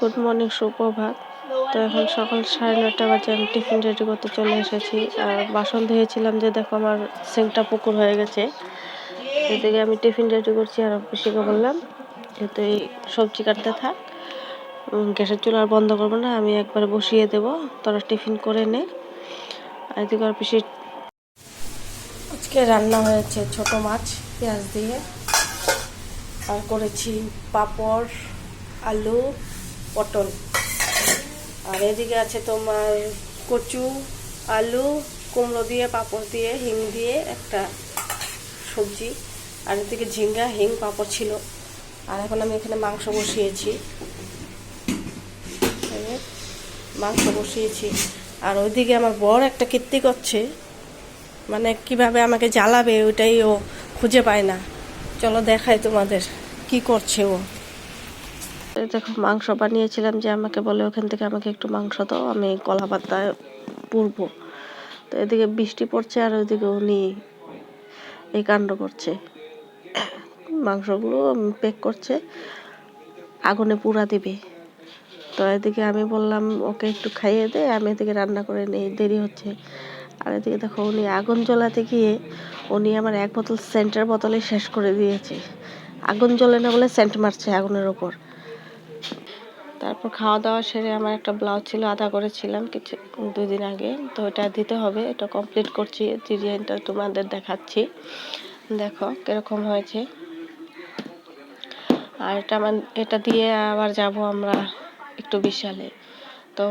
Good morning, সুপ্রভাত। তো এখন সকাল সাড়ে নটা বাজে, আমি টিফিন রেডি করতে চলে এসেছি। আর বাসন ধুয়েছিলাম যে দেখো আমার সিঙ্কটা পুকুর হয়ে গেছে। এদিকে আমি টিফিন রেডি করছি আর অফিসিকে বললাম যেহেতু এই সবজি কাটতে থাক। গ্যাসের চুলা আর বন্ধ করব না, আমি একবারে বসিয়ে দেব। তোরা টিফিন করে নে। এদিকে পিসি আজকে রান্না হয়েছে ছোট মাছ, পেঁয়াজ দিয়ে। আর করেছি পাঁপড়, আলু পটল। আর এদিকে আছে তোমার কচু, আলু, কুমড়ো দিয়ে, পাঁপড় দিয়ে হিং দিয়ে একটা সবজি। আর এদিকে ঝিঙ্গা হিং পাঁপড় ছিল। আর এখন আমি এখানে মাংস বসিয়েছি। মাংস বসিয়েছি। আর ওইদিকে আমার বর একটা কীর্তি করছে। মানে কীভাবে আমাকে জ্বালাবে ওইটাই ও খুঁজে পায় না। চলো দেখায় তোমাদের কি করছে ও। দেখো মাংস বানিয়েছিলাম যে আমাকে বলে ওখান থেকে আমাকে একটু মাংস দাও, আমি কলা পাতায় পুরবো। তো এদিকে বৃষ্টি পড়ছে আর ওইদিকে উনি এই কাণ্ড করছে। মাংসগুলো প্যাক করছে, আগুনে পুরা দিবে। তো এদিকে আমি বললাম, ওকে একটু খাইয়ে দে, আমি এদিকে রান্না করে নেই, দেরি হচ্ছে। আর এদিকে দেখো উনি আগুন জ্বলাতে গিয়ে উনি আমার এক বোতল সেন্টের বোতলে শেষ করে দিয়েছে। আগুন জ্বলে না বলে সেন্ট মারছে আগুনের ওপর। তারপর খাওয়া দাওয়া সেরে আমার একটা ব্লাউজ ছিল আদা করেছিলাম কিছু দুই দিন আগে। তো এটা দিতে হবে, এটা কমপ্লিট করছি, ডিজাইনটা তোমাদের দেখাচ্ছি। দেখো কীরকম হয়েছে। আর এটা আমার, এটা দিয়ে আবার যাব আমরা একটু বিশালে। তো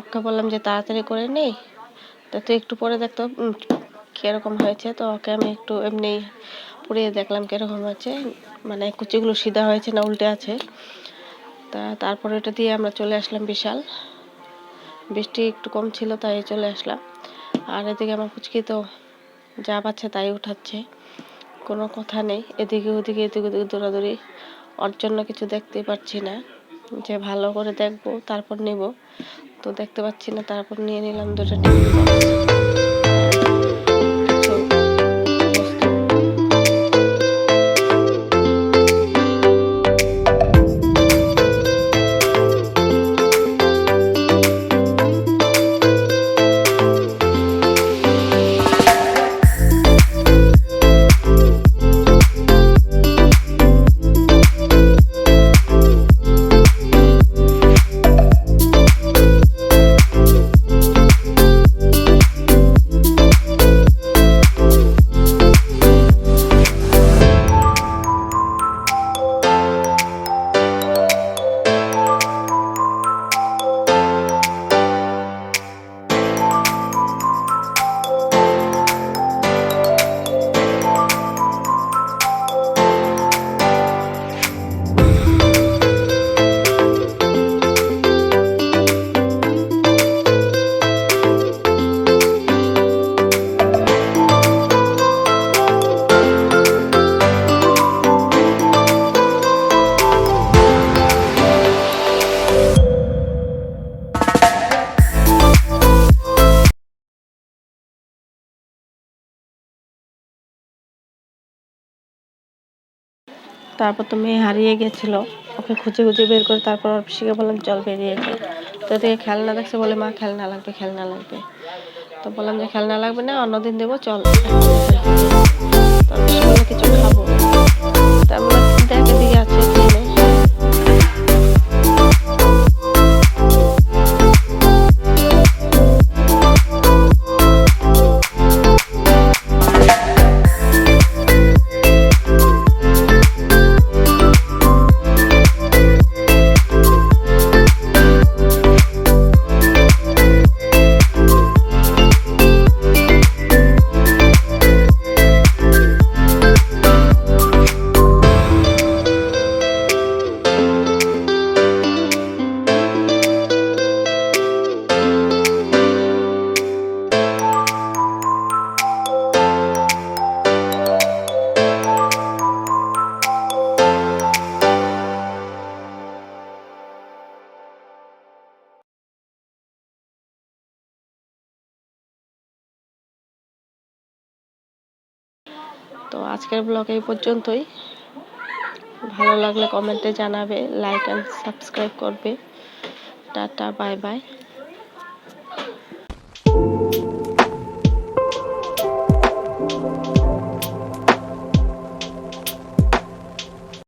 ওকে বললাম যে তাড়াতাড়ি করে নেই, তা তুই একটু পরে দেখতো কীরকম হয়েছে। তো ওকে আমি একটু এমনি পুড়িয়ে দেখলাম কীরকম হয়েছে। মানে কুচিগুলো সিধা হয়েছে না উল্টে আছে। তা তারপরে এটা দিয়ে আমরা চলে আসলাম বিশাল। বৃষ্টি একটু কম ছিল, তাই চলে আসলাম। আর এদিকে আমার কুচকি তো যা পাচ্ছে তাই উঠাচ্ছে। কোনো কথা নেই, এদিকে ওদিকে এদিকে ওদিকে দৌড়াদৌড়ি। ওর জন্য কিছু দেখতেই পাচ্ছি না, যে ভালো করে দেখব, তারপর নিব। তো দেখতে পাচ্ছি না, তারপর নিয়ে নিলাম দুটো তারপর তো মেয়ে হারিয়ে গেছিল। ওকে খুঁজে খুঁজে বের করে তারপর ওর পিসিকে বললাম, চল বেরিয়ে গেল তো থেকে খেলনা দেখছে বলে, মা, খেলনা লাগবে খেলনা লাগবে। তো বললাম যে, খেলনা লাগবে না, অন্যদিন দেবো, চল। কিছু খাব। তারপর দেখে দিয়ে আছে। তো আজকের ব্লগ এই পর্যন্তই। ভালো লাগলে কমেন্টে জানাবে লাইক অ্যান্ড সাবস্ক্রাইব করবে। Tata bye bye